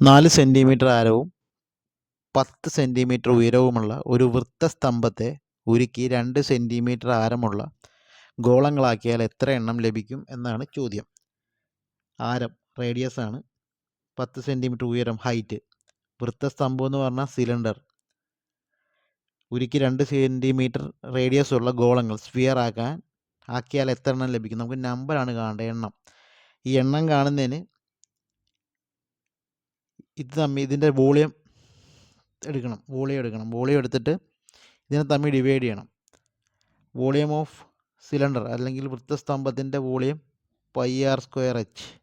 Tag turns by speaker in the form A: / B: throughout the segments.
A: നാല് സെന്റിമീറ്റർ ആരവും പത്ത് സെന്റിമീറ്റർ ഉയരവുമുള്ള ഒരു വൃത്തസ്തംഭത്തെ ഉരുക്കി രണ്ട് സെന്റിമീറ്റർ ആരമുള്ള ഗോളങ്ങളാക്കിയാൽ എത്ര എണ്ണം ലഭിക്കും എന്നാണ് ചോദ്യം. ആരം റേഡിയസ് ആണ്. പത്ത് സെന്റിമീറ്റർ ഉയരം ഹൈറ്റ് വൃത്തസ്തംഭം എന്ന് പറഞ്ഞാൽ സിലിണ്ടർ ഉരുക്കി രണ്ട് സെന്റിമീറ്റർ റേഡിയസ് ഉള്ള ഗോളങ്ങൾ സ്ഫിയർ ആക്കാൻ ആക്കിയാൽ എത്ര എണ്ണം ലഭിക്കും? നമുക്ക് നമ്പറാണ് കാണേണ്ടത്. എണ്ണം. ഈ എണ്ണം കാണുന്നതിന് ഇത് തമ്മിൽ ഇതിന്റെ വോളിയം എടുക്കണം വോളിയം എടുക്കണം. വോളിയം എടുത്തിട്ട് ഇതിനെ തമ്മിൽ ഡിവൈഡ് ചെയ്യണം. വോളിയം ഓഫ് സിലിണ്ടർ അല്ലെങ്കിൽ വൃത്തസ്തംഭത്തിന്റെ volume pi R square H.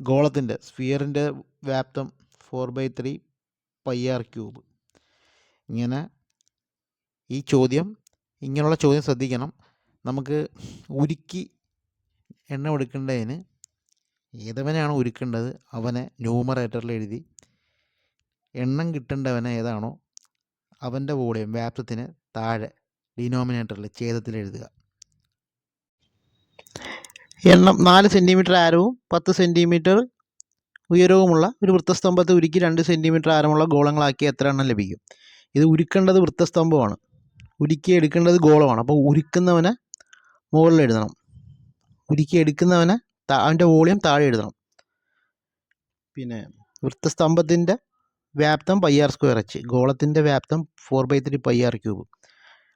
A: ഗോളത്തിന്റെ സ്ഫിയറിന്റെ വ്യാപ്തം four by three pi R cube. ഇങ്ങനെ ഈ ചോദ്യം ഇങ്ങനെയുള്ള ചോദ്യം ശ്രദ്ധിക്കണം. നമുക്ക് ഉരുക്കി എണ്ണം ഏതവനാണോ ഉരുക്കേണ്ടത് അവനെ ന്യൂമറേറ്ററിൽ എഴുതി. എണ്ണം കിട്ടേണ്ടവനെ ഏതാണോ അവന്റെ വോളിയം വ്യാപ്തത്തിന് താഴെ ഡിനോമിനേറ്ററിൽ ഛേദത്തിൽ എഴുതുക. എണ്ണം നാല് സെന്റിമീറ്റർ ആരവും പത്ത് സെന്റിമീറ്റർ ഉയരവുമുള്ള ഒരു വൃത്തസ്തംഭത്തെ ഉരുക്കി രണ്ട് സെന്റിമീറ്റർ ആരമുള്ള ഗോളങ്ങളാക്കി എത്ര എണ്ണം ലഭിക്കും? ഇത് ഉരുക്കേണ്ടത് വൃത്തസ്തംഭമാണ്. ഉരുക്കി എടുക്കേണ്ടത് ഗോളമാണ്. അപ്പോൾ ഉരുക്കുന്നവനെ മുകളിൽ എഴുതണം. ഉരുക്കി എടുക്കുന്നവനെ അവന്റെ വോളിയം താഴെ എഴുതണം. പിന്നെ വൃത്തസ്തംഭത്തിന്റെ വ്യാപ്തം പൈ ആർ സ്ക്വയർ എച്ച് ഗോളത്തിന്റെ വ്യാപ്തം four by three pi R cube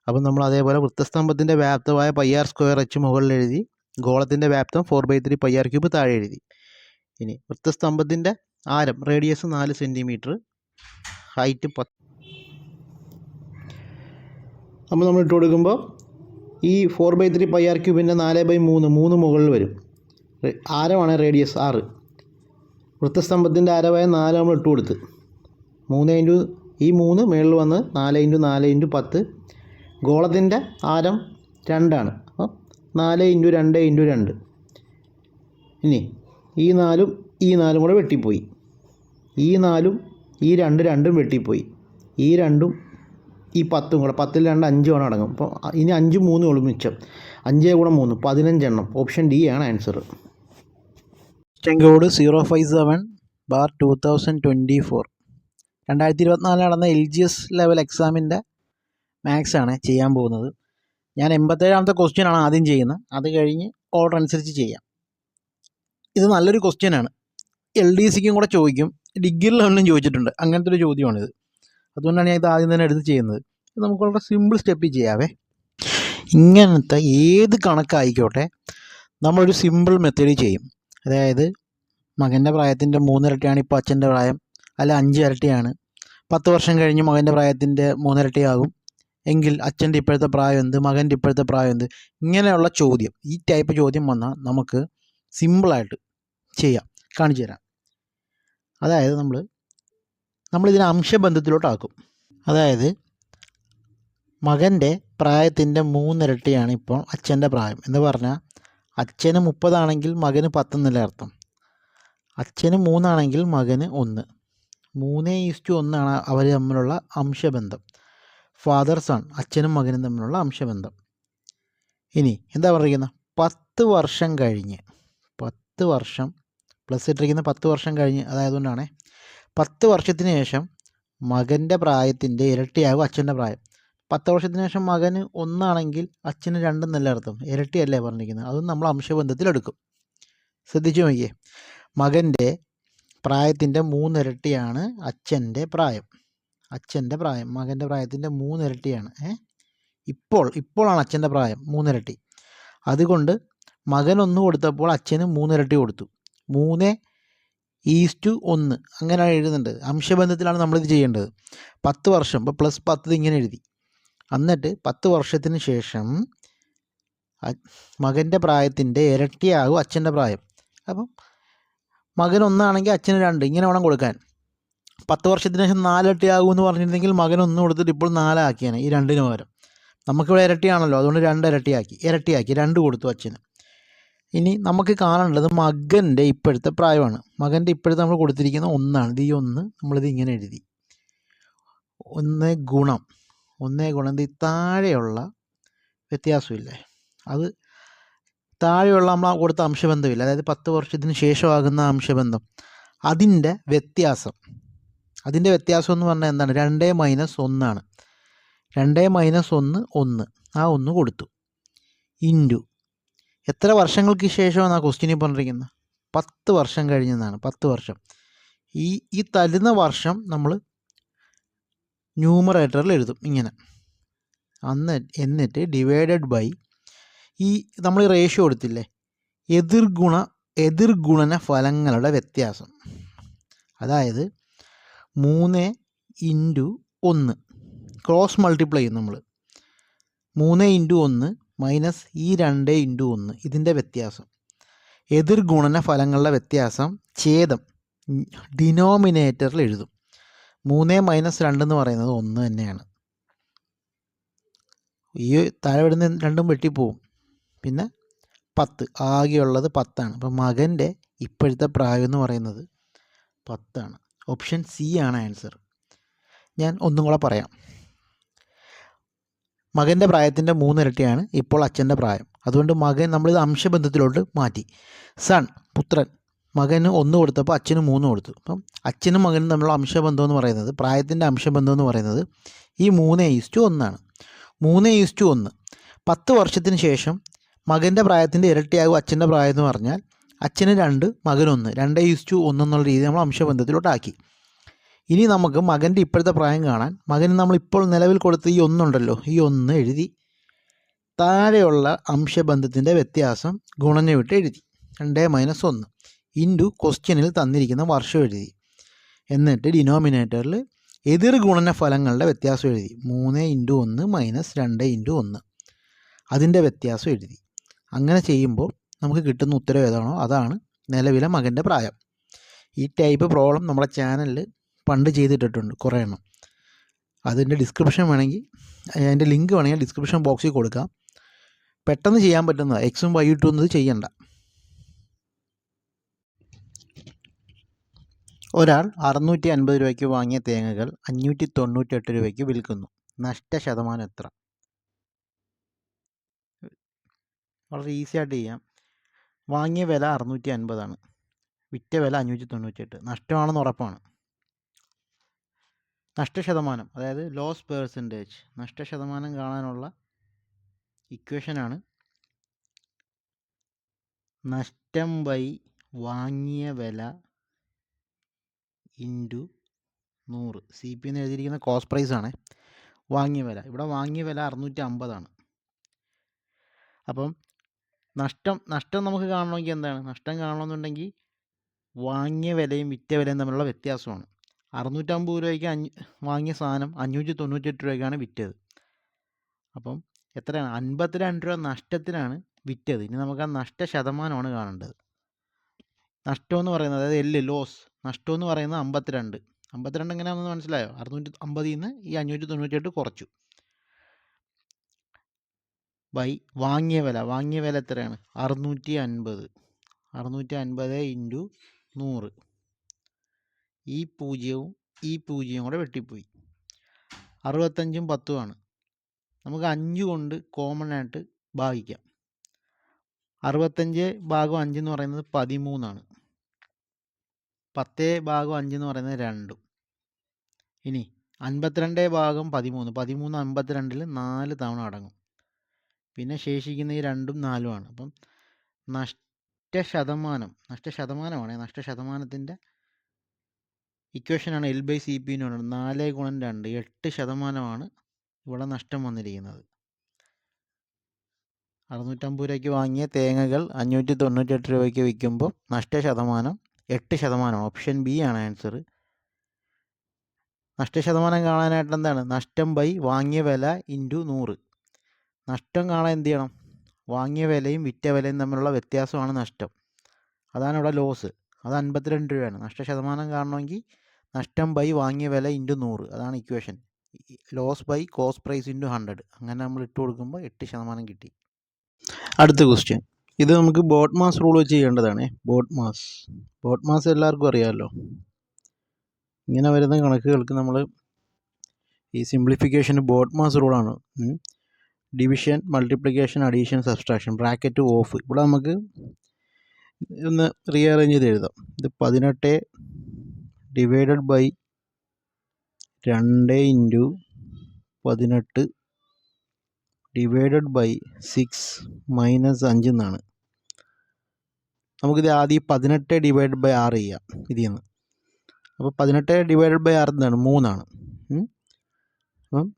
A: അപ്പം നമ്മൾ അതേപോലെ വൃത്തസ്തംഭത്തിന്റെ വ്യാപ്തമായ പൈ ആർ സ്ക്വയർ എച്ച് മുകളിൽ എഴുതി ഗോളത്തിന്റെ വ്യാപ്തം four by three pi R cube താഴെ എഴുതി. ഇനി വൃത്തസ്തംഭത്തിന്റെ ആരം റേഡിയസ് നാല് സെന്റിമീറ്റർ ഹൈറ്റ് പത്ത്. അപ്പോൾ നമ്മൾ ഇട്ട് കൊടുക്കുമ്പോൾ ഈ four by three pi R ക്യൂബിന്റെ നാല് ബൈ മൂന്ന് മൂന്ന് മുകളിൽ വരും. ആരമാണ് റേഡിയസ് ആറ്? വൃത്തസ്തംഭത്തിന്റെ ആരമായ നാല് നമ്മൾ ഇട്ട് കൊടുത്ത്. മൂന്ന് ഇന്റു ഈ മൂന്ന് മേളിൽ വന്ന് നാല് ഇന്റു നാല് ഇന്റു പത്ത്. ഗോളത്തിന്റെ ആരം രണ്ടാണ്. അപ്പം നാല് ഇന്റു രണ്ട് ഇന്റു രണ്ട്. ഇനി ഈ നാലും ഈ നാലും കൂടെ വെട്ടിപ്പോയി. ഈ നാലും ഈ രണ്ട് രണ്ടും വെട്ടിപ്പോയി. ഈ രണ്ടും ഈ പത്തും കൂടെ. പത്തിൽ രണ്ട് അഞ്ചുമാണ് അടങ്ങും. അപ്പോൾ ഇനി അഞ്ച് മൂന്നും ഉള്ളൂ മിച്ചം. അഞ്ചേ കൂടെ മൂന്ന്. പതിനഞ്ചെണ്ണം. ഓപ്ഷൻ ഡി ആണ് answer question code zero five seven bar two thousand twenty four രണ്ടായിരത്തി ഇരുപത്തിനാലിൽ നടന്ന എൽ ജി എസ് ലെവൽ എക്സാമിന്റെ മാത്സ് ആണ് ചെയ്യാൻ പോകുന്നത്. ഞാൻ എൺപത്തേഴാമത്തെ ക്വസ്റ്റ്യൻ ആണ് ആദ്യം ചെയ്യുന്നത്. അത് കഴിഞ്ഞ് ഓർഡർ അനുസരിച്ച് ചെയ്യാം. ഇത് നല്ലൊരു ക്വസ്റ്റ്യൻ ആണ്. എൽ ഡി സിക്കും കൂടെ ചോദിക്കും. ഡിഗ്രി ലെവലിലും ചോദിച്ചിട്ടുണ്ട്. അങ്ങനത്തെ ഒരു ചോദ്യമാണിത്. അതുകൊണ്ടാണ് ഞാൻ ഇത് ആദ്യം തന്നെ എടുത്ത് ചെയ്യുന്നത്. ഇത് നമുക്ക് വളരെ സിമ്പിൾ സ്റ്റെപ്പിൽ ചെയ്യാവേ. ഇങ്ങനത്തെ ഏത് കണക്കായിക്കോട്ടെ നമ്മളൊരു സിമ്പിൾ മെത്തേഡിൽ ചെയ്യും. അതായത് മകന്റെ പ്രായത്തിന്റെ മൂന്നിരട്ടിയാണ് ഇപ്പോൾ അച്ഛന്റെ പ്രായം. അല്ല അഞ്ച് ഇരട്ടിയാണ്. പത്ത് വർഷം കഴിഞ്ഞ് മകന്റെ പ്രായത്തിന്റെ മൂന്നിരട്ടിയാകും. എങ്കിൽ അച്ഛന്റെ ഇപ്പോഴത്തെ പ്രായം എന്ത്? മകന്റെ ഇപ്പോഴത്തെ പ്രായം എന്ത്? ഇങ്ങനെയുള്ള ചോദ്യം. ഈ ടൈപ്പ് ചോദ്യം വന്നാൽ നമുക്ക് സിമ്പിളായിട്ട് ചെയ്യാം. കാണിച്ചു തരാം. അതായത് നമ്മൾ നമ്മളിതിനെ അംശബന്ധത്തിലോട്ടാക്കും. അതായത് മകന്റെ പ്രായത്തിന്റെ മൂന്നിരട്ടിയാണ് ഇപ്പോൾ അച്ഛന്റെ പ്രായം. എന്ന് പറഞ്ഞാൽ അച്ഛന് മുപ്പതാണെങ്കിൽ മകന് പത്തെന്നല്ലേ അർത്ഥം. അച്ഛന് മൂന്നാണെങ്കിൽ മകന് ഒന്ന്. മൂന്ന് ഈസ്റ്റു ഒന്നാണ് അവർ തമ്മിലുള്ള അംശബന്ധം. ഫാദർ സൺ അച്ഛനും മകനും തമ്മിലുള്ള അംശബന്ധം. ഇനി എന്താ പറഞ്ഞിരിക്കുന്നത് പത്ത് വർഷം കഴിഞ്ഞ് പത്ത് വർഷം പ്ലസ് ഇട്ടിരിക്കുന്ന പത്ത് വർഷം കഴിഞ്ഞ് അതായതുകൊണ്ടാണ് പത്ത് വർഷത്തിന് ശേഷം മകന്റെ പ്രായത്തിന്റെ ഇരട്ടിയാകും അച്ഛന്റെ പ്രായം. പത്ത് വർഷത്തിന് ശേഷം മകന് ഒന്നാണെങ്കിൽ അച്ഛന് രണ്ടെന്നല്ല അർത്ഥം ഇരട്ടിയല്ലേ പറഞ്ഞിരിക്കുന്നത്. അതും നമ്മൾ അംശബന്ധത്തിലെടുക്കും. ശ്രദ്ധിച്ചു നോക്കിയേ. മകന്റെ പ്രായത്തിന്റെ മൂന്നിരട്ടിയാണ് അച്ഛന്റെ പ്രായം. അച്ഛന്റെ പ്രായം. മകന്റെ പ്രായത്തിന്റെ മൂന്നിരട്ടിയാണ്. ഏ? ഇപ്പോൾ ഇപ്പോഴാണ് അച്ഛന്റെ പ്രായം. മൂന്നിരട്ടി. അതുകൊണ്ട് മകൻ ഒന്ന് കൊടുത്തപ്പോൾ അച്ഛന് മൂന്നിരട്ടി കൊടുത്തു. മൂന്ന് ഈസ്റ്റു ഒന്ന്. അങ്ങനെയാണ് എഴുതുന്നുണ്ട് അംശബന്ധത്തിലാണ് നമ്മളിത് ചെയ്യേണ്ടത്. പത്ത് വർഷം. ഇപ്പോൾ പ്ലസ് പത്ത് ഇങ്ങനെ എഴുതി. എന്നിട്ട് പത്ത് വർഷത്തിന് ശേഷം മകന്റെ പ്രായത്തിന്റെ ഇരട്ടിയാകും അച്ഛന്റെ പ്രായം. അപ്പം മകൻ ഒന്നാണെങ്കിൽ അച്ഛന് രണ്ട് ഇങ്ങനെ വേണം കൊടുക്കാൻ. പത്ത് വർഷത്തിന് ശേഷം നാലിരട്ടിയാകും എന്ന് പറഞ്ഞിരുന്നെങ്കിൽ മകൻ ഒന്ന് കൊടുത്തിട്ട് ഇപ്പോൾ നാലാക്കിയാണ് ഈ രണ്ടിന് പകരം. നമുക്കിവിടെ ഇരട്ടിയാണല്ലോ അതുകൊണ്ട് രണ്ട് ഇരട്ടിയാക്കി ഇരട്ടിയാക്കി രണ്ട് കൊടുത്തു അച്ഛന്. ഇനി നമുക്ക് കാണേണ്ടത് മകന്റെ ഇപ്പോഴത്തെ പ്രായമാണ്. മകന്റെ ഇപ്പോഴത്തെ നമ്മൾ കൊടുത്തിരിക്കുന്ന ഒന്നാണ്. ഇത് ഈ ഒന്ന് നമ്മളിത് ഇങ്ങനെ എഴുതി. ഒന്ന് ഗുണം. ഒന്നേ ഗുണം ഇത് താഴെയുള്ള വ്യത്യാസമില്ലേ? അത് താഴെയുള്ള നമ്മൾ കൊടുത്ത അംശബന്ധമില്ല. അതായത് പത്ത് വർഷത്തിന് ശേഷമാകുന്ന അംശബന്ധം. അതിന്റെ വ്യത്യാസം. അതിന്റെ വ്യത്യാസം എന്ന് പറഞ്ഞാൽ എന്താണ്? രണ്ട് മൈനസ് ഒന്നാണ്. രണ്ട് മൈനസ് ഒന്ന് ഒന്ന്. ആ ഒന്ന് കൊടുത്തു. ഇന്റു. എത്ര വർഷങ്ങൾക്ക് ശേഷമാണ് ആ ക്വസ്റ്റ്യനിൽ പറഞ്ഞിരിക്കുന്നത്? പത്ത് വർഷം കഴിഞ്ഞെന്നാണ്. പത്ത് വർഷം. ഈ ഈ തരുന്ന വർഷം നമ്മൾ ന്യൂമറേറ്ററിൽ എഴുതും ഇങ്ങനെ. അന്ന് എന്നിട്ട് ഡിവൈഡഡ് ബൈ ഈ നമ്മൾ റേഷ്യോ കൊടുത്തില്ലേ എതിർഗുണ എതിർഗുണന ഫലങ്ങളുടെ വ്യത്യാസം. അതായത് മൂന്ന് ഇന്റു ഒന്ന്. ക്രോസ് മൾട്ടിപ്ലൈ ചെയ്യും നമ്മൾ മൂന്ന് ഇന്റു ഒന്ന് മൈനസ് ഈ രണ്ട് ഇന്റു ഒന്ന്. ഇതിന്റെ വ്യത്യാസം. എതിർഗുണന ഫലങ്ങളുടെ വ്യത്യാസം ഛേദം ഡിനോമിനേറ്ററിൽ എഴുതും. മൂന്ന് മൈനസ് രണ്ട് എന്ന് പറയുന്നത് ഒന്ന് തന്നെയാണ്. ഈ താഴെ വിടുന്ന രണ്ടും വെട്ടിപ്പോവും. പിന്നെ പത്ത്. ആകെയുള്ളത് പത്താണ്. അപ്പം മകന്റെ ഇപ്പോഴത്തെ പ്രായം എന്ന് പറയുന്നത് പത്താണ്. ഓപ്ഷൻ സി ആണ് ആൻസർ. ഞാൻ ഒന്നും കൂടെ പറയാം. മകന്റെ പ്രായത്തിന്റെ മൂന്നിരട്ടിയാണ് ഇപ്പോൾ അച്ഛന്റെ പ്രായം. അതുകൊണ്ട് മകൻ നമ്മളിത് അംശബന്ധത്തിലോട്ട് മാറ്റി. സൺ പുത്രൻ. മകന് ഒന്ന് കൊടുത്തപ്പോൾ അച്ഛന് മൂന്ന് കൊടുത്തു. അപ്പം അച്ഛനും മകനും തമ്മിലുള്ള അംശബന്ധം എന്ന് പറയുന്നത് പ്രായത്തിന്റെ അംശബന്ധം എന്ന് പറയുന്നത് ഈ മൂന്ന് ഈസ്റ്റു ഒന്നാണ് മൂന്ന് ഈസ്റ്റു ഒന്ന്. പത്ത് വർഷത്തിന് ശേഷം മകന്റെ പ്രായത്തിന്റെ ഇരട്ടിയാകും അച്ഛന്റെ പ്രായം എന്ന് പറഞ്ഞാൽ അച്ഛന് രണ്ട് മകനൊന്ന് രണ്ട് ഈസ്റ്റു ഒന്ന് എന്നുള്ള രീതി നമ്മൾ അംശബന്ധത്തിലോട്ടാക്കി ഇനി നമുക്ക് മകന്റെ ഇപ്പോഴത്തെ പ്രായം കാണാൻ മകന് നമ്മൾ ഇപ്പോൾ നിലവിൽ കൊടുത്ത ഈ ഒന്നുണ്ടല്ലോ ഈ ഒന്ന് എഴുതി താഴെയുള്ള അംശബന്ധത്തിന്റെ വ്യത്യാസം ഗുണഞ്ഞ വിട്ട് എഴുതി. രണ്ട് മൈനസ് ഒന്ന്. ഇന്റു ക്വസ്റ്റ്യനിൽ തന്നിരിക്കുന്ന വർഷം എഴുതി. എന്നിട്ട് ഡിനോമിനേറ്ററിൽ എതിർ ഗുണന ഫലങ്ങളുടെ വ്യത്യാസം എഴുതി. മൂന്ന് ഇന്റു ഒന്ന് മൈനസ് രണ്ട് ഇന്റു ഒന്ന്. അതിന്റെ വ്യത്യാസം എഴുതി. അങ്ങനെ ചെയ്യുമ്പോൾ നമുക്ക് കിട്ടുന്ന ഉത്തരം ഏതാണോ അതാണ് നിലവിലെ മകന്റെ പ്രായം. ഈ ടൈപ്പ് പ്രോബ്ലം നമ്മുടെ ചാനലിൽ പണ്ട് ചെയ്തിട്ടിട്ടുണ്ട് കുറേ എണ്ണം. അതിന്റെ ഡിസ്ക്രിപ്ഷൻ വേണമെങ്കിൽ അതിന്റെ ലിങ്ക് വേണമെങ്കിൽ ഡിസ്ക്രിപ്ഷൻ ബോക്സിൽ കൊടുക്കാം. പെട്ടെന്ന് ചെയ്യാൻ പറ്റുന്നതാണ് എക്സും വൈ ഒന്നും ചെയ്യണ്ട. ഒരാൾ അറുന്നൂറ്റി അൻപത് രൂപയ്ക്ക് വാങ്ങിയ തേങ്ങകൾ അഞ്ഞൂറ്റി തൊണ്ണൂറ്റെട്ട് രൂപയ്ക്ക് വിൽക്കുന്നു. നഷ്ട ശതമാനം എത്ര? വളരെ ഈസി ആയിട്ട് ചെയ്യാം. വാങ്ങിയ വില അറുന്നൂറ്റി അൻപതാണ് വിറ്റ വില അഞ്ഞൂറ്റി തൊണ്ണൂറ്റെട്ട് നഷ്ടമാണെന്ന് ഉറപ്പാണ്. നഷ്ടശതമാനം അതായത് ലോസ് പേഴ്സന്റേജ് നഷ്ടശതമാനം കാണാനുള്ള ഇക്വേഷനാണ് നഷ്ടം ബൈ വാങ്ങിയ വില ഇന്റു നൂറ്. സി പി എന്ന് എഴുതിയിരിക്കുന്ന കോസ്റ്റ് പ്രൈസ് ആണ്. വാങ്ങിയ വില. ഇവിടെ വാങ്ങിയ വില അറുന്നൂറ്റി അമ്പതാണ് അപ്പം നഷ്ടം നഷ്ടം നമുക്ക് കാണണമെങ്കിൽ എന്താണ്? നഷ്ടം കാണണമെന്നുണ്ടെങ്കിൽ വാങ്ങിയ വിലയും വിറ്റ വിലയും തമ്മിലുള്ള വ്യത്യാസമാണ്. അറുന്നൂറ്റമ്പത് രൂപയ്ക്ക് അഞ്ഞ് വാങ്ങിയ സാധനം അഞ്ഞൂറ്റി തൊണ്ണൂറ്റെട്ട് രൂപയ്ക്കാണ് വിറ്റത്. അപ്പം എത്രയാണ്? അൻപത്തിരണ്ട് രൂപ നഷ്ടത്തിനാണ് വിറ്റത്. ഇനി നമുക്ക് ആ നഷ്ട ശതമാനമാണ് കാണേണ്ടത്. നഷ്ടം എന്ന് പറയുന്നത് അതായത് എല്ല് ലോസ് നഷ്ടം എന്ന് പറയുന്നത് അമ്പത്തിരണ്ട്. അമ്പത്തിരണ്ട് എങ്ങനെയാണെന്ന് മനസ്സിലായോ? അറുന്നൂറ്റി അമ്പതിൽ നിന്ന് ഈ അഞ്ഞൂറ്റി തൊണ്ണൂറ്റെട്ട് കുറച്ചു. ബൈ വാങ്ങിയ വില. വാങ്ങിയ വില എത്രയാണ്? അറുന്നൂറ്റി അൻപത് അറുന്നൂറ്റി അൻപത് ഇന്റു നൂറ്. ഈ പൂജ്യവും ഈ പൂജ്യവും കൂടെ വെട്ടിപ്പോയി. അറുപത്തഞ്ചും പത്തുമാണ് നമുക്ക് അഞ്ച് കൊണ്ട് കോമൺ ആയിട്ട് ഭാഗിക്കാം. അറുപത്തഞ്ച് ഭാഗം അഞ്ച് എന്ന് പറയുന്നത് പതിമൂന്നാണ്. പത്ത് ഭാഗം അഞ്ച് എന്ന് പറയുന്നത് രണ്ടും. ഇനി അൻപത്തിരണ്ട് ഭാഗം പതിമൂന്ന്. പതിമൂന്ന് അൻപത്തിരണ്ടിൽ നാല് തവണ അടങ്ങും. പിന്നെ ശേഷിക്കുന്ന ഈ രണ്ടും നാലുമാണ് അപ്പം നഷ്ടശതമാനം നഷ്ടശതമാനമാണ് നഷ്ടശതമാനത്തിന്റെ ഇക്വേഷനാണ് എൽ ബൈ സി പി എന്ന് പറയുന്നത്. നാല് ഗുണം രണ്ട് എട്ട് ശതമാനമാണ് ഇവിടെ നഷ്ടം വന്നിരിക്കുന്നത്. അറുന്നൂറ്റമ്പത് രൂപയ്ക്ക് വാങ്ങിയ തേങ്ങകൾ അഞ്ഞൂറ്റി തൊണ്ണൂറ്റെട്ട് രൂപയ്ക്ക് വിൽക്കുമ്പോൾ നഷ്ടശതമാനം എട്ട് ശതമാനമാണ് ഓപ്ഷൻ ബി ആണ് ആൻസർ. നഷ്ടശതമാനം കാണാനായിട്ട് എന്താണ്? നഷ്ടം ബൈ വാങ്ങിയ വില ഇന്റു നൂറ്. നഷ്ടം കാണാൻ എന്ത് ചെയ്യണം? വാങ്ങിയ വിലയും വിറ്റ വിലയും തമ്മിലുള്ള വ്യത്യാസമാണ് നഷ്ടം. അതാണ് ഇവിടെ ലോസ്. അത് അൻപത്തിരണ്ട് രൂപയാണ്. നഷ്ടശതമാനം കാണണമെങ്കിൽ നഷ്ടം ബൈ വാങ്ങിയ വില ഇന്റു നൂറ്. അതാണ് equation. Loss by cost price into hundred. അങ്ങനെ നമ്മൾ ഇട്ട് കൊടുക്കുമ്പോൾ എട്ട് ശതമാനം കിട്ടി. അടുത്ത ക്വസ്റ്റ്യൻ. ഇത് നമുക്ക് ബോട്ട് മാസ് റൂൾ വെച്ച് ചെയ്യേണ്ടതാണ്. Boat mass. ബോട്ട് മാസ് എല്ലാവർക്കും അറിയാമല്ലോ. ഇങ്ങനെ വരുന്ന കണക്കുകൾക്ക് നമ്മൾ ഈ simplification BODMAS റൂളാണ് division multiplication addition subtraction bracket of. ഇവിടെ നമുക്ക് ഒന്ന് റീഅറേഞ്ച് ചെയ്ത് എഴുതാം. ഇത് പതിനെട്ട് ഡിവൈഡഡ് ബൈ രണ്ട് ഇന്റു പതിനെട്ട് ഡിവൈഡഡ് ബൈ സിക്സ് മൈനസ് അഞ്ച് എന്നാണ്. നമുക്കിത് ആദ്യം പതിനെട്ട് ഡിവൈഡ് ബൈ ആറ് ചെയ്യാം. ഇതിൽ നിന്ന്. അപ്പോൾ പതിനെട്ട് ഡിവൈഡ് ബൈ ആറ് എന്താണ്? മൂന്നാണ്. അപ്പം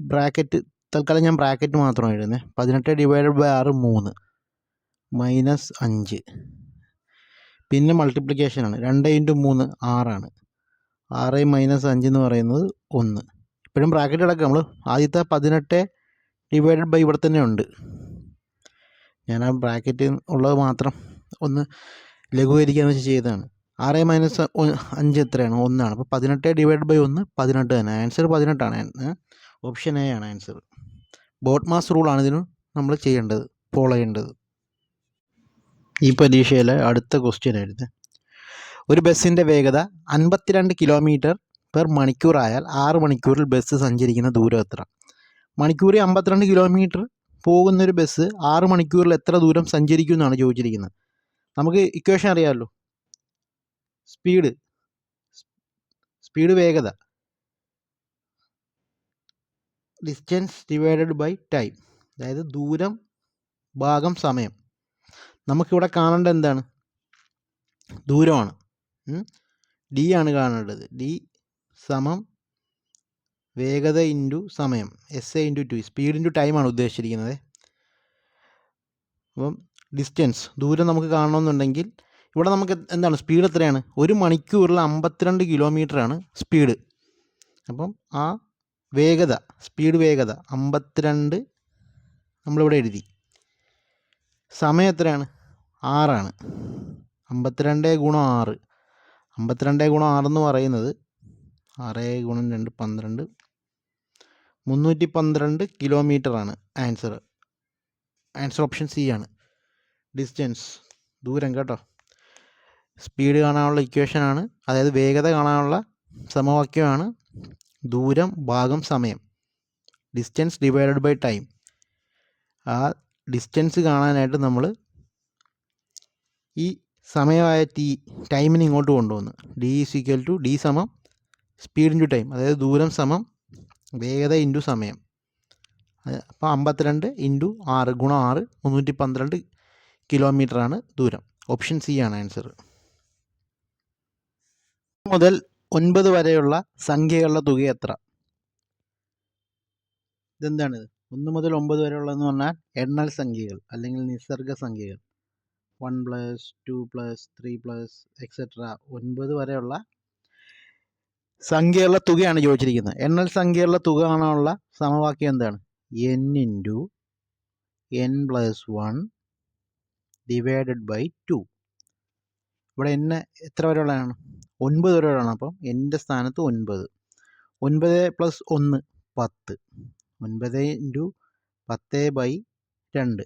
A: ബ്രാക്കറ്റ് തൽക്കാലം ഞാൻ ബ്രാക്കറ്റ് മാത്രമാണ് എഴുതുന്നത് പതിനെട്ട് ഡിവൈഡ് ബൈ ആറ് മൂന്ന്. മൈനസ് അഞ്ച്. പിന്നെ മൾട്ടിപ്ലിക്കേഷനാണ് രണ്ട് ഇന്റു മൂന്ന് ആറാണ്. ആറ് മൈനസ് അഞ്ച് എന്ന് പറയുന്നത് ഒന്ന്. ഇപ്പോഴും ബ്രാക്കറ്റ് കിടക്കുക നമ്മൾ ആദ്യത്തെ പതിനെട്ട് ഡിവൈഡഡ് ബൈ ഇവിടെ തന്നെ ഉണ്ട്. ഞാൻ ആ ബ്രാക്കറ്റ് ഉള്ളത് മാത്രം ഒന്ന് ലഘൂകരിക്കാൻ വെച്ച് ചെയ്തതാണ്. ആറ് മൈനസ് അഞ്ച് എത്രയാണ്? ഒന്നാണ്. അപ്പോൾ പതിനെട്ട് ഡിവൈഡ് ബൈ ഒന്ന് പതിനെട്ട് തന്നെ. ആൻസർ പതിനെട്ടാണ്. ഓപ്ഷൻ എ ആണ് ആൻസർ ബോട്ട് മാസ് റൂളാണ് ഇതിന് നമ്മൾ ചെയ്യേണ്ടത് ഫോളോ ചെയ്യേണ്ടത്. ഈ പരീക്ഷയിലെ അടുത്ത ക്വസ്റ്റ്യൻ ആയിരുന്നു. ഒരു ബസ്സിന്റെ വേഗത അൻപത്തിരണ്ട് കിലോമീറ്റർ പെർ മണിക്കൂർ ആയാൽ ആറ് മണിക്കൂറിൽ ബസ് സഞ്ചരിക്കുന്ന ദൂരം എത്ര? മണിക്കൂറിൽ അമ്പത്തിരണ്ട് കിലോമീറ്റർ പോകുന്നൊരു ബസ് ആറ് മണിക്കൂറിൽ എത്ര ദൂരം സഞ്ചരിക്കും എന്നാണ് ചോദിച്ചിരിക്കുന്നത്. നമുക്ക് ഇക്വേഷൻ അറിയാമല്ലോ. സ്പീഡ് സ്പീഡ് വേഗത. ഡിസ്റ്റൻസ് ഡിവൈഡഡ് ബൈ ടൈം അതായത് ദൂരം ഭാഗം സമയം. നമുക്കിവിടെ കാണേണ്ട എന്താണ്? ദൂരമാണ്. ഡി ആണ് കാണേണ്ടത്. ഡി സമം വേഗത ഇന്റു സമയം. S A into to speed into ടൈമാണ് ഉദ്ദേശിച്ചിരിക്കുന്നത്. അപ്പം ഡിസ്റ്റൻസ് ദൂരം നമുക്ക് കാണണമെന്നുണ്ടെങ്കിൽ ഇവിടെ നമുക്ക് എന്താണ്? സ്പീഡ് എത്രയാണ്? ഒരു മണിക്കൂറിൽ അമ്പത്തിരണ്ട് കിലോമീറ്ററാണ് സ്പീഡ് അപ്പം ആ വേഗത സ്പീഡ് വേഗത അമ്പത്തിരണ്ട് നമ്മളിവിടെ എഴുതി. സമയം എത്രയാണ്? ആറാണ്. അമ്പത്തിരണ്ട് ഗുണം ആറ്. അമ്പത്തിരണ്ട് ഗുണം ആറെന്ന് പറയുന്നത് ആറ് ഗുണം രണ്ട് പന്ത്രണ്ട്. മുന്നൂറ്റി പന്ത്രണ്ട് കിലോമീറ്ററാണ് ആൻസർ ആൻസർ ഓപ്ഷൻ സി ആണ്. ഡിസ്റ്റൻസ് ദൂരം കേട്ടോ. സ്പീഡ് കാണാനുള്ള ഇക്വേഷനാണ് അതായത് വേഗത കാണാനുള്ള സമവാക്യമാണ് ദൂരം ഭാഗം സമയം. ഡിസ്റ്റൻസ് ഡിവൈഡഡ് ബൈ ടൈം ആ ഡിസ്റ്റൻസ് കാണാനായിട്ട് നമ്മൾ ഈ സമയമായ ടി ടൈമിന് ഇങ്ങോട്ട് കൊണ്ടുവന്ന് D is equal to D സമം സ്പീഡ് ഇന്റു ടൈം അതായത് ദൂരം സമം വേഗത ഇന്റു സമയം. അപ്പോൾ അമ്പത്തിരണ്ട് ഇന്റു ആറ് ഗുണം ആറ് മുന്നൂറ്റി പന്ത്രണ്ട് കിലോമീറ്ററാണ് ദൂരം. ഓപ്ഷൻ സി ആണ് ആൻസർ മുതൽ ഒൻപത് വരെയുള്ള സംഖ്യകളുടെ തുക എത്ര? ഇതെന്താണ്? ഒന്ന് മുതൽ ഒമ്പത് വരെയുള്ളതെന്ന് പറഞ്ഞാൽ എണ്ണൽ സംഖ്യകൾ അല്ലെങ്കിൽ നിസർഗ സംഖ്യകൾ. One plus two plus three plus etcetera ഒൻപത് വരെയുള്ള സംഖ്യകളുടെ തുകയാണ് ചോദിച്ചിരിക്കുന്നത്. എണ്ണൽ സംഖ്യകളുടെ തുക കാണാനുള്ള സമവാക്യം എന്താണ്? N into N plus one divided by two ഇവിടെ എന്നെ എത്ര വരെയുള്ളതാണ്? ഒൻപത് വരെയുള്ളതാണ്. അപ്പം എന്റെ സ്ഥാനത്ത് ഒൻപത്. ഒൻപത് പ്ലസ് ഒന്ന് പത്ത്. ഒൻപത് ഇന്റു പത്ത് ബൈ രണ്ട്.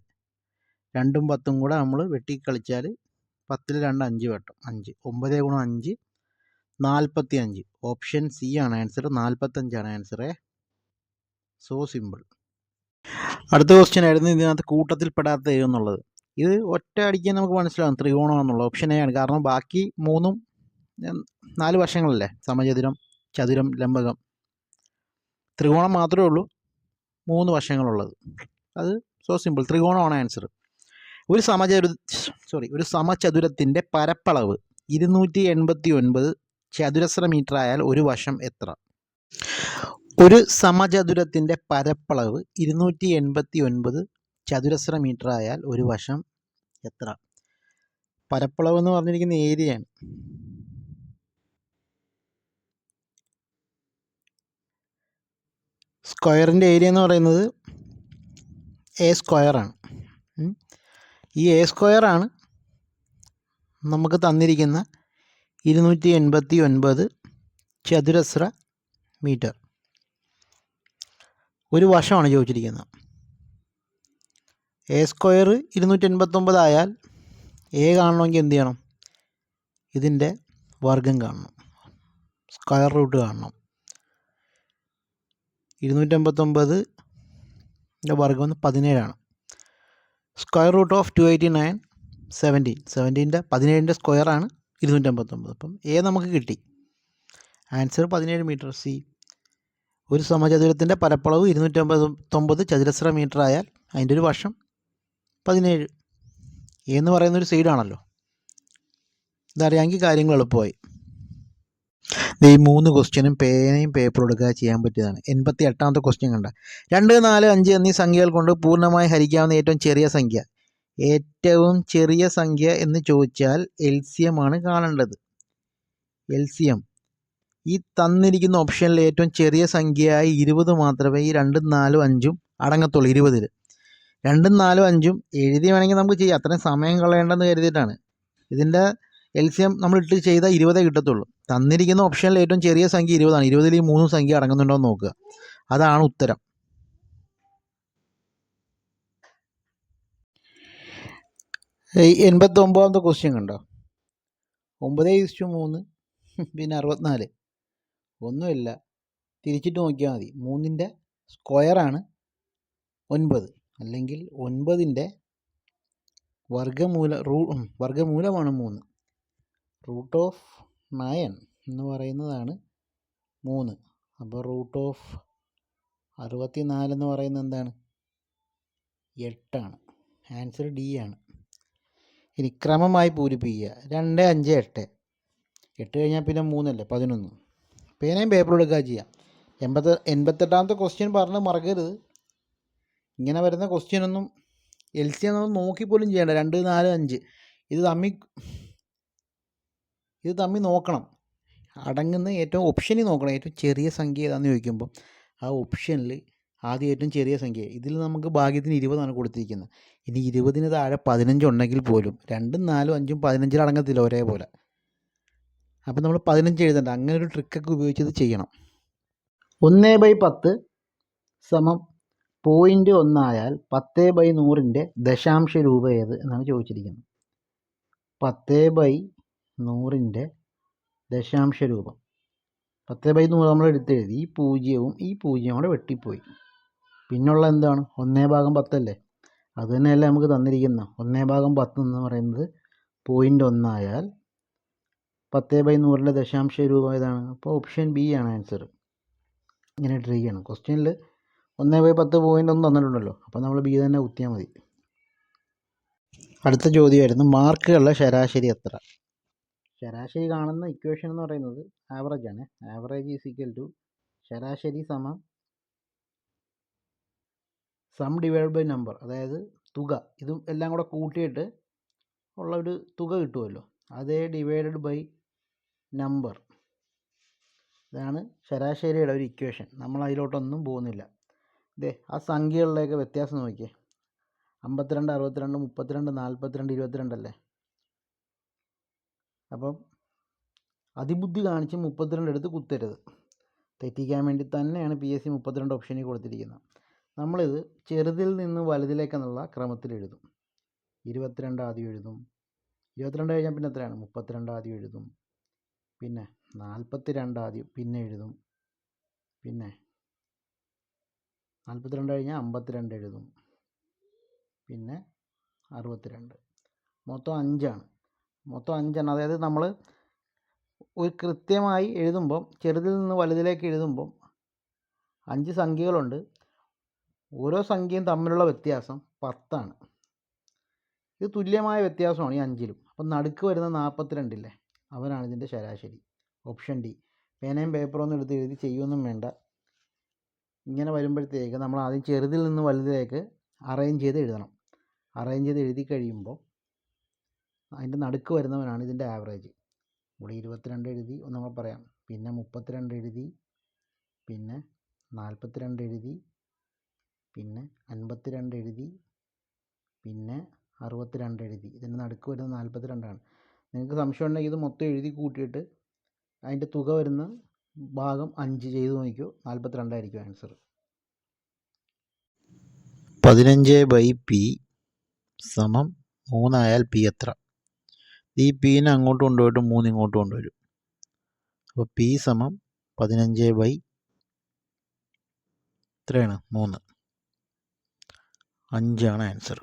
A: രണ്ടും പത്തും കൂടെ നമ്മൾ വെട്ടിക്കളിച്ചാൽ പത്തിൽ രണ്ട് അഞ്ച് വെട്ടം. അഞ്ച്. ഒമ്പത് ഗുണം അഞ്ച് നാൽപ്പത്തി അഞ്ച് ഓപ്ഷൻ സി ആണ് ആൻസർ. നാൽപ്പത്തഞ്ചാണ് ആൻസറേ സോ സിമ്പിൾ അടുത്ത ക്വസ്റ്റ്യൻ ആയിരുന്നു ഇതിനകത്ത് കൂട്ടത്തിൽപ്പെടാത്ത എന്നുള്ളത് ഇത് ഒറ്റ അടിക്കാൻ നമുക്ക് മനസ്സിലാവും ത്രികോണം എന്നുള്ള ഓപ്ഷൻ എ ആണ്. കാരണം ബാക്കി മൂന്നും നാല് വശങ്ങളല്ലേ? സമചതുരം ചതുരം ലംബകം. ത്രികോണം മാത്രമേ ഉള്ളൂ. മൂന്ന് വശങ്ങളുള്ളത്. അത് സോ സിമ്പിൾ ത്രികോണമാണ് ആൻസർ ഒരു സമചതു സോറി ഒരു സമചതുരത്തിന്റെ പരപ്പളവ് ഇരുന്നൂറ്റി എൺപത്തി ഒൻപത് ചതുരശ്ര മീറ്റർ ആയാൽ ഒരു വശം എത്ര? ഒരു സമചതുരത്തിന്റെ പരപ്പളവ് ഇരുന്നൂറ്റി എൺപത്തി ഒൻപത് ചതുരശ്ര മീറ്റർ ആയാൽ ഒരു വശം എത്ര? പരപ്പളവ് എന്ന് പറഞ്ഞിരിക്കുന്ന ഏരിയയാണ് സ്ക്വയറിന്റെ ഏരിയ എന്ന് പറയുന്നത് എ സ്ക്വയറാണ് ഈ എ സ്ക്വയറാണ് നമുക്ക് തന്നിരിക്കുന്ന ഇരുന്നൂറ്റി എൺപത്തി ഒൻപത് ചതുരശ്ര മീറ്റർ ഒരു വശമാണ് ചോദിച്ചിരിക്കുന്നത്. എ സ്ക്വയർ ഇരുന്നൂറ്റി എൺപത്തൊമ്പത് ആയാൽ എ കാണണമെങ്കിൽ എന്ത് ചെയ്യണം? ഇതിന്റെ വർഗം കാണണം. സ്ക്വയർ റൂട്ട് കാണണം. ഇരുന്നൂറ്റമ്പത്തൊമ്പത് വർഗം വന്ന് പതിനേഴാണ്. Square root of two eighty nine seventeen സെവന്റീന്റെ പതിനേഴിന്റെ സ്ക്വയറാണ് ഇരുന്നൂറ്റമ്പത്തൊമ്പത് അപ്പം എ നമുക്ക് കിട്ടി. ആൻസർ പതിനേഴ് മീറ്റർ സി ഒരു സമചതുരത്തിന്റെ പരപ്പളവ് ഇരുന്നൂറ്റമ്പത്തൊമ്പത് ചതുരശ്ര മീറ്റർ ആയാൽ അതിന്റെ ഒരു വർഷം പതിനേഴ്. എന്ന് പറയുന്നൊരു സൈഡാണല്ലോ. ഇതറിയാമെങ്കിൽ കാര്യങ്ങൾ എളുപ്പമായി. ഈ മൂന്ന് ക്വസ്റ്റ്യനും പേനയും പേപ്പറും എടുക്കുക ചെയ്യാൻ പറ്റിയതാണ്. എൺപത്തി എട്ടാമത്തെ ക്വസ്റ്റ്യൻ കണ്ട. രണ്ട് നാല് അഞ്ച് എന്നീ സംഖ്യകൾ കൊണ്ട് പൂർണമായി ഹരിക്കാവുന്ന ഏറ്റവും ചെറിയ സംഖ്യ. ഏറ്റവും ചെറിയ സംഖ്യ എന്ന് ചോദിച്ചാൽ എൽ സി എം ആണ് കാണേണ്ടത്. എൽ സി എം ഈ തന്നിരിക്കുന്ന ഓപ്ഷനിൽ ഏറ്റവും ചെറിയ സംഖ്യയായി ഇരുപത് മാത്രമേ ഈ രണ്ടും നാലും അഞ്ചും അടങ്ങത്തുള്ളൂ ഇരുപതിൽ രണ്ടും നാലും അഞ്ചും എഴുതി വേണമെങ്കിൽ നമുക്ക് ചെയ്യാം. അത്രയും സമയം കളയേണ്ടെന്ന് കരുതിയിട്ടാണ്. ഇതിന്റെ എൽ സി എം നമ്മൾ ഇട്ട് ചെയ്താൽ ഇരുപതേ കിട്ടത്തുള്ളൂ. തന്നിരിക്കുന്ന ഓപ്ഷനിൽ ഏറ്റവും ചെറിയ സംഖ്യ ഇരുപതാണ്. ഇരുപതിൽ ഈ മൂന്ന് സംഖ്യ അടങ്ങുന്നുണ്ടോ എന്ന് നോക്കുക. അതാണ് ഉത്തരം. എൺപത്തി ഒമ്പതാമത്തെ ക്വസ്റ്റ്യൻ കണ്ടോ? ഒമ്പത് ഇസ്റ്റു മൂന്ന് പിന്നെ അറുപത്തിനാല്. ഒന്നുമില്ല. തിരിച്ചിട്ട് നോക്കിയാൽ മതി. മൂന്നിന്റെ സ്ക്വയറാണ് ഒൻപത്. അല്ലെങ്കിൽ ഒൻപതിന്റെ വർഗമൂല റൂ വർഗമൂലമാണ് മൂന്ന്. റൂട്ട് ഓഫ് നയൻ എന്ന് പറയുന്നതാണ് മൂന്ന്. അപ്പോൾ റൂട്ട് ഓഫ് അറുപത്തി നാല് എന്ന് പറയുന്നത് എന്താണ്? എട്ടാണ്. ആൻസർ ഡി ആണ്. ഇനി ക്രമമായി പൂരിപ്പിക്കുക. രണ്ട് അഞ്ച് എട്ട്. എട്ട് കഴിഞ്ഞാൽ പിന്നെ മൂന്നല്ലേ? പതിനൊന്ന്. പേനയും പേപ്പറും എടുക്കുക ചെയ്യാം. എൺപത്തി എൺപത്തെട്ടാമത്തെ ക്വസ്റ്റ്യൻ പറഞ്ഞ് മറക്കരുത്. ഇങ്ങനെ വരുന്ന ക്വസ്റ്റ്യൻ ഒന്നും എൽ സി എന്നൊന്നും നോക്കിപ്പോലും ചെയ്യേണ്ട. രണ്ട് നാല് അഞ്ച്. ഇത് തമ്മി ഇത് തമ്മി നോക്കണം. അടങ്ങുന്ന ഏറ്റവും ഓപ്ഷനിൽ നോക്കണം. ഏറ്റവും ചെറിയ സംഖ്യ ഏതാണെന്ന് ചോദിക്കുമ്പോൾ ആ ഓപ്ഷനിൽ ആദ്യം ഏറ്റവും ചെറിയ സംഖ്യ. ഇതിൽ നമുക്ക് ഭാഗ്യത്തിന് ഇരുപതാണ് കൊടുത്തിരിക്കുന്നത്. ഇനി ഇരുപതിന് താഴെ പതിനഞ്ചുണ്ടെങ്കിൽ പോലും രണ്ടും നാലും അഞ്ചും പതിനഞ്ചിൽ അടങ്ങത്തില്ല ഒരേപോലെ. അപ്പം നമ്മൾ പതിനഞ്ച് എഴുതണ്ട. അങ്ങനെ ഒരു ട്രിക്കൊക്കെ ഉപയോഗിച്ച് ഇത് ചെയ്യണം. ഒന്ന് ബൈ പത്ത് സമം പോയിന്റ് ഒന്നായാൽ പത്ത് ബൈ നൂറിന്റെ ദശാംശ രൂപ ഏത് എന്നാണ് ചോദിച്ചിരിക്കുന്നത്. പത്ത് ബൈ നൂറിന്റെ ദശാംശ രൂപം. പത്ത് ബൈ നൂറ് നമ്മൾ എടുത്തെഴുതി. ഈ പൂജ്യവും ഈ പൂജ്യവും കൂടെ വെട്ടിപ്പോയി. പിന്നുള്ള എന്താണ്? ഒന്നേ ഭാഗം പത്തല്ലേ? അത് തന്നെയല്ലേ നമുക്ക് തന്നിരിക്കുന്ന. ഒന്നേ ഭാഗം പത്ത് എന്ന് പറയുന്നത് പോയിന്റ് ഒന്നായാൽ പത്ത് ബൈ നൂറിന്റെ ദശാംശ രൂപം ഏതാണ്? അപ്പോൾ ഓപ്ഷൻ ബി ആണ് ആൻസർ ഇങ്ങനെ ഇട്ടിരിക്കുകയാണ്. ക്വസ്റ്റ്യനിൽ ഒന്നേ ബൈ പത്ത് പോയിന്റ് ഒന്ന് തന്നിട്ടുണ്ടല്ലോ. അപ്പോൾ നമ്മൾ ബി തന്നെ കുത്തിയാൽ മതി. അടുത്ത ചോദ്യമായിരുന്നു മാർക്കുകളുടെ ശരാശരി എത്ര? ശരാശരി കാണുന്ന ഇക്വേഷൻ എന്ന് പറയുന്നത് ആവറേജ് ആണ്. ആവറേജ് ഈസ് ഈക്വൽ ടു ശരാശരി സമം സം ഡിവൈഡ് ബൈ നമ്പർ അതായത് തുക. ഇതും എല്ലാം കൂടെ കൂട്ടിയിട്ട് ഉള്ള ഒരു തുക കിട്ടുമല്ലോ അതേ ഡിവൈഡഡ് ബൈ നമ്പർ ഇതാണ് ശരാശരിയുടെ ഒരു ഇക്വേഷൻ നമ്മൾ അതിലോട്ടൊന്നും പോകുന്നില്ല. ദേ ആ സംഖ്യകളിലേക്ക് വ്യത്യാസം നോക്കിയേ. അമ്പത്തിരണ്ട് അറുപത്തിരണ്ട് മുപ്പത്തിരണ്ട് നാൽപ്പത്തിരണ്ട് ഇരുപത്തിരണ്ടല്ലേ? അപ്പം അതിബുദ്ധി കാണിച്ച് മുപ്പത്തിരണ്ട് എടുത്ത് കുത്തരുത്. തെറ്റിക്കാൻ വേണ്ടി തന്നെയാണ് പി എസ് സി മുപ്പത്തിരണ്ട് ഓപ്ഷനിൽ കൊടുത്തിരിക്കുന്നത്. നമ്മളിത് ചെറുതിൽ നിന്ന് വലുതിലേക്കെന്നുള്ള ക്രമത്തിൽ എഴുതും. ഇരുപത്തിരണ്ട് ആദ്യം എഴുതും. ഇരുപത്തിരണ്ട് കഴിഞ്ഞാൽ പിന്നെ എത്രയാണ്? മുപ്പത്തിരണ്ട് ആദ്യം എഴുതും. പിന്നെ നാൽപ്പത്തി രണ്ട് ആദ്യം പിന്നെ എഴുതും. പിന്നെ നാൽപ്പത്തിരണ്ട് കഴിഞ്ഞാൽ അമ്പത്തിരണ്ട് എഴുതും. പിന്നെ അറുപത്തിരണ്ട്. മൊത്തം അഞ്ചാണ്. മൊത്തം അഞ്ചാണ്. അതായത് നമ്മൾ ഒരു കൃത്യമായി എഴുതുമ്പം ചെറുതിൽ നിന്ന് വലുതിലേക്ക് എഴുതുമ്പം അഞ്ച് സംഖ്യകളുണ്ട്. ഓരോ സംഖ്യയും തമ്മിലുള്ള വ്യത്യാസം പത്താണ്. ഇത് തുല്യമായ വ്യത്യാസമാണ് ഈ അഞ്ചിലും. അപ്പം നടുക്ക് വരുന്ന നാൽപ്പത്തിരണ്ടില്ലേ അവനാണ് ഇതിന്റെ ശരാശരി. Option D. പേനയും പേപ്പറൊന്നും എടുത്ത് എഴുതി ചെയ്യുമൊന്നും വേണ്ട. ഇങ്ങനെ വരുമ്പോഴത്തേക്ക് നമ്മൾ ആദ്യം ചെറുതിൽ നിന്ന് വലുതിലേക്ക് അറേഞ്ച് ചെയ്ത് എഴുതണം. അറേഞ്ച് ചെയ്ത് എഴുതി കഴിയുമ്പോൾ അതിന്റെ നടുക്ക് വരുന്നവനാണ് ഇതിന്റെ ആവറേജ് ഇവിടെ ഇരുപത്തിരണ്ട് എഴുതി നമ്മൾ പറയാം. പിന്നെ മുപ്പത്തിരണ്ട് എഴുതി പിന്നെ നാൽപ്പത്തിരണ്ട് എഴുതി പിന്നെ അൻപത്തിരണ്ട് എഴുതി പിന്നെ അറുപത്തിരണ്ട് എഴുതി. ഇതിന്റെ നടുക്ക് വരുന്നത് നാൽപ്പത്തിരണ്ടാണ്. നിങ്ങൾക്ക് സംശയം ഉണ്ടെങ്കിൽ ഇത് മൊത്തം എഴുതി കൂട്ടിയിട്ട് അതിന്റെ തുക വരുന്ന ഭാഗം അഞ്ച് ചെയ്ത് നോക്കിയോ നാൽപ്പത്തിരണ്ടായിരിക്കും ആൻസർ പതിനഞ്ച് ബൈ പി സമം മൂന്നായാൽ പി എത്ര? ഈ പീനെ അങ്ങോട്ട് കൊണ്ടുപോയിട്ട് മൂന്ന് ഇങ്ങോട്ട് കൊണ്ടുവരും. അപ്പോൾ പി സമം പതിനഞ്ച് ബൈ എത്രയാണ് മൂന്ന്. അഞ്ചാണ് ആൻസർ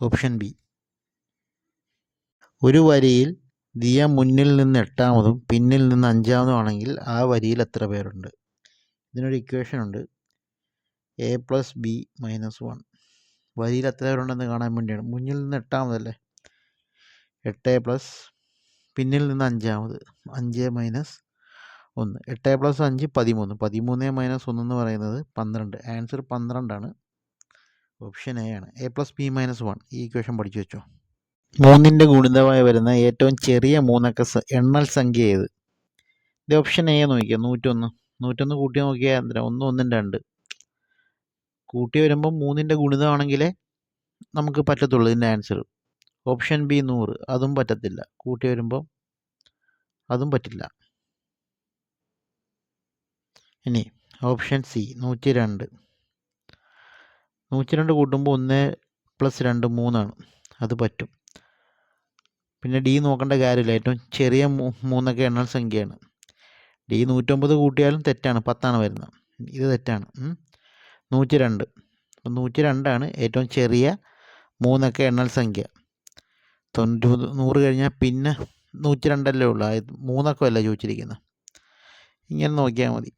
A: ഓപ്ഷൻ ബി ഒരു വരിയിൽ ദിയ മുന്നിൽ നിന്ന് എട്ടാമതും പിന്നിൽ നിന്ന് അഞ്ചാമതും ആണെങ്കിൽ ആ വരിയിൽ എത്ര പേരുണ്ട്? ഇതിനൊരു ഇക്വേഷൻ ഉണ്ട്. A plus B minus one വരിയിൽ എത്ര പേരുണ്ടെന്ന് കാണാൻ വേണ്ടിയാണ്. മുന്നിൽ നിന്ന് എട്ടാമതല്ലേ? എട്ട് പ്ലസ് പിന്നിൽ നിന്ന് അഞ്ചാമത്. അഞ്ച് മൈനസ് ഒന്ന്. എട്ട് പ്ലസ് അഞ്ച് പതിമൂന്ന്. പതിമൂന്ന് മൈനസ് ഒന്ന് എന്ന് പറയുന്നത് പന്ത്രണ്ട്. ആൻസർ പന്ത്രണ്ടാണ്. ഓപ്ഷൻ എ ആണ്. A plus B minus one ഈ ഇക്വേഷൻ പഠിച്ചു വെച്ചോ? മൂന്നിന്റെ ഗുണിതമായി വരുന്ന ഏറ്റവും ചെറിയ മൂന്നക്ക എണ്ണൽ സംഖ്യ ഏത്? ഇത് ഓപ്ഷൻ എ നോക്കിയാൽ നൂറ്റൊന്ന്. നൂറ്റൊന്ന് കൂട്ടി നോക്കിയാൽ എന്താ ഒന്ന് ഒന്നും രണ്ട്. കൂട്ടി വരുമ്പോൾ മൂന്നിന്റെ ഗുണിതമാണെങ്കിൽ നമുക്ക് പറ്റത്തുള്ളൂ ഇതിന്റെ ആൻസർ ഓപ്ഷൻ ബി നൂറ്. അതും പറ്റത്തില്ല. കൂട്ടി വരുമ്പോൾ അതും പറ്റില്ല. ഇനി ഓപ്ഷൻ സി നൂറ്റി രണ്ട് നൂറ്റി രണ്ട് കൂട്ടുമ്പോൾ ഒന്ന് പ്ലസ് രണ്ട് മൂന്നാണ്. അത് പറ്റും. പിന്നെ ഡി നോക്കേണ്ട കാര്യമില്ല. ഏറ്റവും ചെറിയ മൂന്നൊക്കെ എണ്ണൽ സംഖ്യയാണ്. ഡി നൂറ്റൊമ്പത് കൂട്ടിയാലും തെറ്റാണ്. പത്താണ് വരുന്നത്. ഇത് തെറ്റാണ്. നൂറ്റി രണ്ട് അപ്പം നൂറ്റി രണ്ടാണ് ഏറ്റവും ചെറിയ മൂന്നൊക്കെ എണ്ണൽ സംഖ്യ. തൊണ്ണൂറ്റി നൂറ് കഴിഞ്ഞാൽ പിന്നെ നൂറ്റി രണ്ടല്ലേ ഉള്ളൂ മൂന്നൊക്കെ അല്ല ചോദിച്ചിരിക്കുന്നത്. ഇങ്ങനെ നോക്കിയാൽ മതി.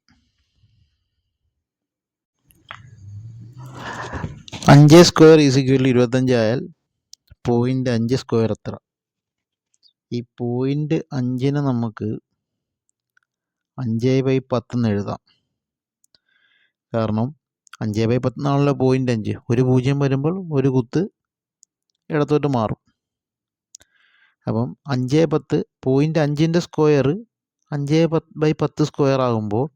A: അഞ്ച് സ്ക്വയർ ഈസ് ഇരുപത്തഞ്ചായാൽ പോയിന്റ് അഞ്ച് സ്ക്വയർ എത്ര? ഈ പോയിന്റ് അഞ്ചിന് നമുക്ക് അഞ്ച് ബൈ പത്തെന്ന് എഴുതാം. കാരണം അഞ്ച് ബൈ പത്തെന്നാണല്ലോ പോയിന്റ് അഞ്ച്. ഒരു പൂജ്യം വരുമ്പോൾ ഒരു കുത്ത് ഇടത്തോട്ട് മാറും. അപ്പം അഞ്ച് പത്ത് പോയിന്റ് അഞ്ചിന്റെ സ്ക്വയർ അഞ്ച് പത്ത് ബൈ പത്ത് സ്ക്വയർ ആകുമ്പോൾ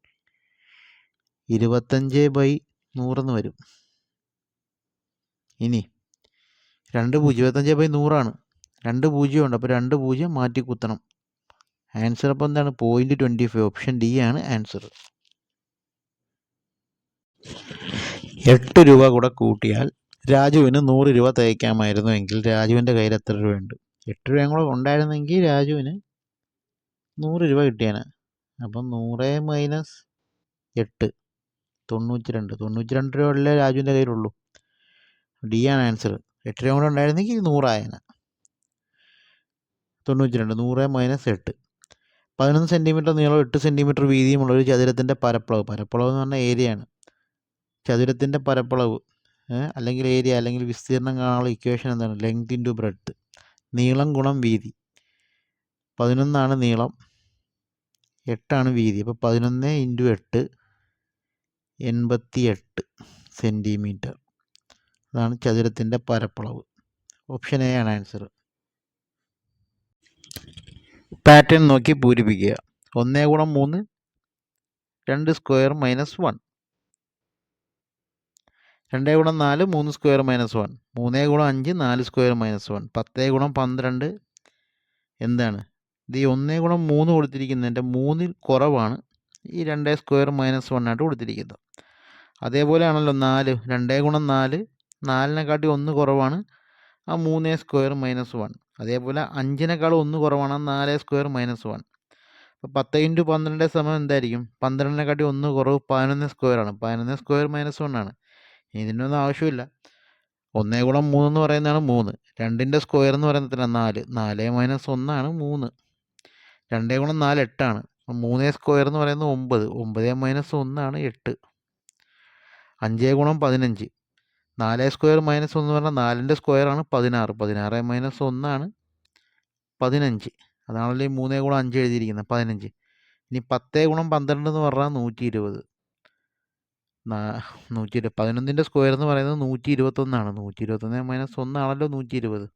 A: ഇരുപത്തഞ്ച് ബൈ നൂറെന്ന് വരും. ഇനി രണ്ട് പൂജ്യം ഇരുപത്തഞ്ച് ബൈ നൂറാണ്. രണ്ട് പൂജ്യം ഉണ്ട്. അപ്പോൾ രണ്ട് പൂജ്യം മാറ്റി കുത്തണം. ആൻസർ അപ്പോൾ എന്താണ്? Point twenty five option D ആണ് ആൻസർ എട്ട് രൂപ കൂടെ കൂട്ടിയാൽ രാജുവിന് നൂറ് രൂപ തയ്ക്കാമായിരുന്നു എങ്കിൽ രാജുവിന്റെ കയ്യിൽ എത്ര രൂപയുണ്ട്? എട്ട് രൂപയും കൂടെ ഉണ്ടായിരുന്നെങ്കിൽ രാജുവിന് നൂറ് രൂപ കിട്ടിയാണ് അപ്പം നൂറ് മൈനസ് എട്ട്. തൊണ്ണൂറ്റി രണ്ട് തൊണ്ണൂറ്റി രണ്ട് രൂപ രൂപയല്ലേ രാജുവിന്റെ കയ്യിലുള്ളൂ. ഡി ആണ് ആൻസർ എട്ട് രൂപ കൂടെ ഉണ്ടായിരുന്നെങ്കിൽ നൂറായന തൊണ്ണൂറ്റി രണ്ട് നൂറ് മൈനസ് എട്ട്. പതിനൊന്ന് സെന്റിമീറ്റർ നീളം എട്ട് സെന്റിമീറ്റർ വീതിയുമുള്ള ഒരു ചതുരത്തിന്റെ പരപ്പളവ്. പരപ്പളവ് എന്ന് പറഞ്ഞാൽ ഏരിയയാണ് ചതുരത്തിന്റെ പരപ്പളവ് അല്ലെങ്കിൽ ഏരിയ അല്ലെങ്കിൽ വിസ്തീർണം കാണാനുള്ള ഇക്വേഷൻ എന്താണ്? ലെങ്ത് ഇന്റു ബ്രെഡ്ത്ത് നീളം ഗുണം വീതി. പതിനൊന്നാണ് നീളം എട്ടാണ് വീതി. അപ്പോൾ പതിനൊന്ന് ഇന്റു എട്ട് എൺപത്തി എട്ട് സെന്റിമീറ്റർ അതാണ് ചതുരത്തിന്റെ പരപ്പളവ്. ഓപ്ഷൻ എ ആണ് ആൻസർ പാറ്റേൺ നോക്കി പൂരിപ്പിക്കുക. ഒന്നേ ഗുണം മൂന്ന് രണ്ട് സ്ക്വയർ മൈനസ് വൺ രണ്ടേ ഗുണം നാല് മൂന്ന് സ്ക്വയർ മൈനസ് വൺ മൂന്നേ ഗുണം അഞ്ച് നാല് സ്ക്വയർ മൈനസ് വൺ പത്തേ ഗുണം പന്ത്രണ്ട് എന്താണ്? ഇത് ഈ ഒന്നേ ഗുണം മൂന്ന് കൊടുത്തിരിക്കുന്നതിന്റെ മൂന്നിൽ കുറവാണ് ഈ രണ്ടേ സ്ക്വയർ മൈനസ് വൺ ആയിട്ട് കൊടുത്തിരിക്കുന്നത്. അതേപോലെയാണല്ലോ നാല്. രണ്ടേ ഗുണം നാല് നാലിനെക്കാട്ടി ഒന്ന് കുറവാണ്. ആ മൂന്ന് സ്ക്വയർ മൈനസ് വൺ. അതേപോലെ അഞ്ചിനേക്കാൾ ഒന്ന് കുറവാണ് നാല് സ്ക്വയർ മൈനസ് വൺ. അപ്പോൾ പത്ത് ഇന്റു പന്ത്രണ്ട് സമയം എന്തായിരിക്കും? പന്ത്രണ്ടിനെക്കാട്ടി ഒന്ന് കുറവ് പതിനൊന്ന് സ്ക്വയർ ആണ്. പതിനൊന്ന് സ്ക്വയർ മൈനസ് വൺ ആണ്. ഇതിന്റെ ഒന്നും ആവശ്യമില്ല. ഒന്നേ ഗുണം മൂന്ന് എന്ന് പറയുന്നതാണ് മൂന്ന്. രണ്ടിന്റെ സ്ക്വയർ എന്ന് പറയുന്നത് നാല്. നാല് മൈനസ് ഒന്നാണ് മൂന്ന്. രണ്ടേ ഗുണം നാല് എട്ടാണ്. മൂന്നേ സ്ക്വയർ എന്ന് പറയുന്നത് ഒമ്പത്. ഒമ്പത് മൈനസ് ഒന്നാണ് എട്ട്. അഞ്ചേ ഗുണം പതിനഞ്ച്. നാല് സ്ക്വയർ മൈനസ് ഒന്ന് പറഞ്ഞാൽ നാലിന്റെ സ്ക്വയർ ആണ് പതിനാറ്. പതിനാറ് മൈനസ് ഒന്നാണ് പതിനഞ്ച്. അതാണല്ലോ ഈ മൂന്നേ ഗുണം അഞ്ച് എഴുതിയിരിക്കുന്നത് പതിനഞ്ച്. ഇനി പത്തേ ഗുണം പന്ത്രണ്ട് എന്ന് പറഞ്ഞാൽ നൂറ്റി ഇരുപത് നൂറ്റി ഇരുപത് പതിനൊന്നിന്റെ സ്ക്വയർ എന്ന് പറയുന്നത് നൂറ്റി ഇരുപത്തൊന്നാണ് നൂറ്റി ഇരുപത്തൊന്ന് മൈനസ് ഒന്നാണല്ലോ നൂറ്റി ഇരുപത്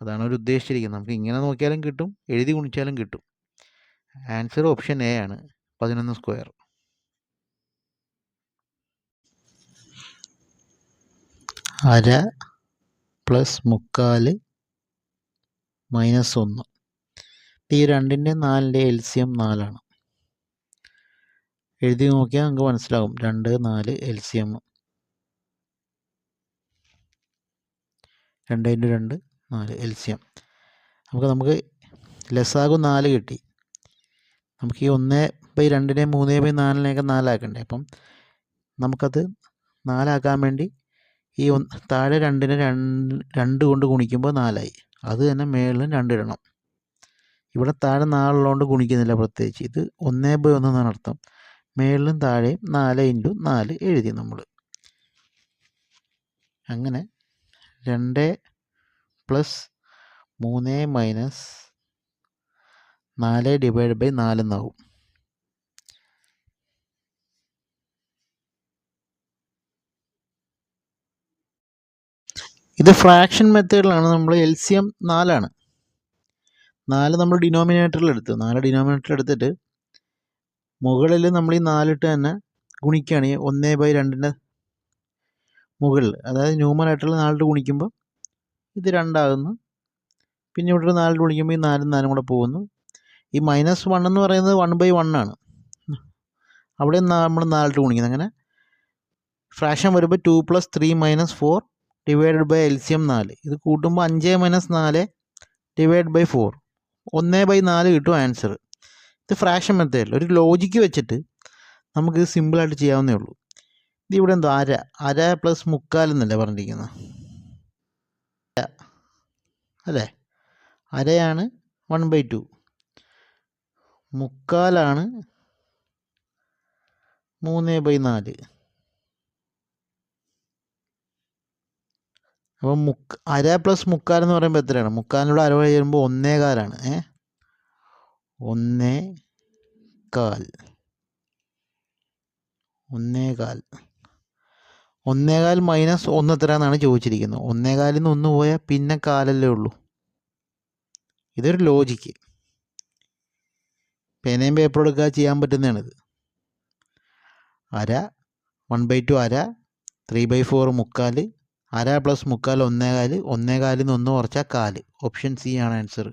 A: അതാണ് അവർ ഉദ്ദേശിച്ചിരിക്കുന്നത്. നമുക്ക് ഇങ്ങനെ നോക്കിയാലും കിട്ടും എഴുതി ഗുണിച്ചാലും കിട്ടും. ആൻസർ ഓപ്ഷൻ എ ആണ് പതിനൊന്ന് സ്ക്വയർ. അര പ്ലസ് മുക്കാൽ മൈനസ് ഒന്ന്. ഈ രണ്ടിന്റെ നാലിന്റെ എൽ സി എം നാലാണ്. എഴുതി നോക്കിയാൽ നമുക്ക് മനസ്സിലാകും. രണ്ട് നാല് എൽ സി എം രണ്ട് ഇന്റു രണ്ട് നാല് എൽ സി എം നമുക്ക് നമുക്ക് ലെസ്സാകും നാല് കിട്ടി. നമുക്ക് ഈ ഒന്ന് ബൈ രണ്ടിനെ മൂന്ന് ബൈ നാലിനെയൊക്കെ നാലാക്കണ്ടേ? അപ്പം നമുക്കത് നാലാക്കാൻ വേണ്ടി ഈ ഒന്ന് താഴെ രണ്ടിനെ രണ്ട് രണ്ട് കൊണ്ട് ഗുണിക്കുമ്പോൾ നാലായി. അത് തന്നെ മേളിലും രണ്ടിടണം ഇവിടെ താഴെ നാലുള്ളതുകൊണ്ട് ഗുണിക്കുന്നില്ല പ്രത്യേകിച്ച്. ഇത് ഒന്നേ ബൈ ഒന്ന് എന്നാണ് അർത്ഥം. മേളിലും താഴെയും നാല് ഇന്റു നാല് എഴുതി നമ്മൾ അങ്ങനെ രണ്ട് പ്ലസ് മൂന്ന് മൈനസ് നാല് ഡിവൈഡ് ബൈ നാലെന്നാവും ഇത് ഫ്രാക്ഷൻ മെത്തേഡിലാണ് നമ്മൾ എൽ സി എം നാലാണ്. നാല് നമ്മൾ ഡിനോമിനേറ്ററിൽ എടുത്തു നാല് ഡിനോമിനേറ്ററിൽ എടുത്തിട്ട് മുകളിൽ നമ്മൾ ഈ നാലിട്ട് തന്നെ ഗുണിക്കുകയാണ് ഈ ഒന്നേ ബൈ രണ്ടിന്റെ മുകളിൽ അതായത് ന്യൂമറേറ്ററിൽ നാലിട്ട് ഗുണിക്കുമ്പോൾ ഇത് രണ്ടാകുന്നു. പിന്നെ ഇവിടെ നാലിട്ട് ഗുണിക്കുമ്പോൾ ഈ നാലും നാലും കൂടെ പോകുന്നു. ഈ മൈനസ് വൺ എന്ന് പറയുന്നത് വൺ ബൈ വൺ ആണ്. അവിടെ നമ്മൾ നാലിട്ട് ഗുണിക്കുന്നത് അങ്ങനെ ഫ്രാക്ഷൻ വരുമ്പോൾ two plus three minus four divided by L C M നാല്. ഇത് കൂട്ടുമ്പോൾ അഞ്ച് മൈനസ് നാല് ഡിവൈഡ് ബൈ ഫോർ ഒന്ന് ബൈ നാല് കിട്ടും ആൻസർ ഇത് ഫ്രാക്ഷൻ മെത്തേഡിൽ ഒരു ലോജിക്ക് വെച്ചിട്ട് നമുക്ക് സിമ്പിളായിട്ട് ചെയ്യാവുന്നേ ഉള്ളൂ. ഇത് ഇവിടെ എന്തോ അര. അര പ്ലസ് മുക്കാൽ എന്നല്ലേ പറഞ്ഞിരിക്കുന്നത് അല്ലേ? അരയാണ് വൺ ബൈ ടു മുക്കാലാണ് മൂന്ന് ബൈ നാല്. അപ്പം മുക്ക് അര പ്ലസ് മുക്കാൽ എന്ന് പറയുമ്പോൾ എത്രയാണ്? മുക്കാലിലൂടെ അര വഴി വരുമ്പോൾ ഒന്നേ കാലാണ് ഏ? ഒന്നേ കാൽ ഒന്നേ കാൽ ഒന്നേകാൽ മൈനസ് ഒന്ന് എത്രയാണെന്നാണ് ചോദിച്ചിരിക്കുന്നത്. ഒന്നേകാലിൽ നിന്ന് ഒന്ന് പോയാൽ പിന്നെ കാലല്ലേ ഉള്ളൂ. ഇതൊരു ലോജിക്ക് പേനയും പേപ്പറും എടുക്കുക ചെയ്യാൻ പറ്റുന്നതാണിത്. അര വൺ ബൈ ടു അര ത്രീ ബൈ ഫോർ മുക്കാൽ അര പ്ലസ് മുക്കാൽ ഒന്നേകാൽ ഒന്നേകാലിൽ നിന്ന് ഒന്ന് കുറച്ചാൽ കാൽ. ഓപ്ഷൻ സി ആണ് ആൻസർ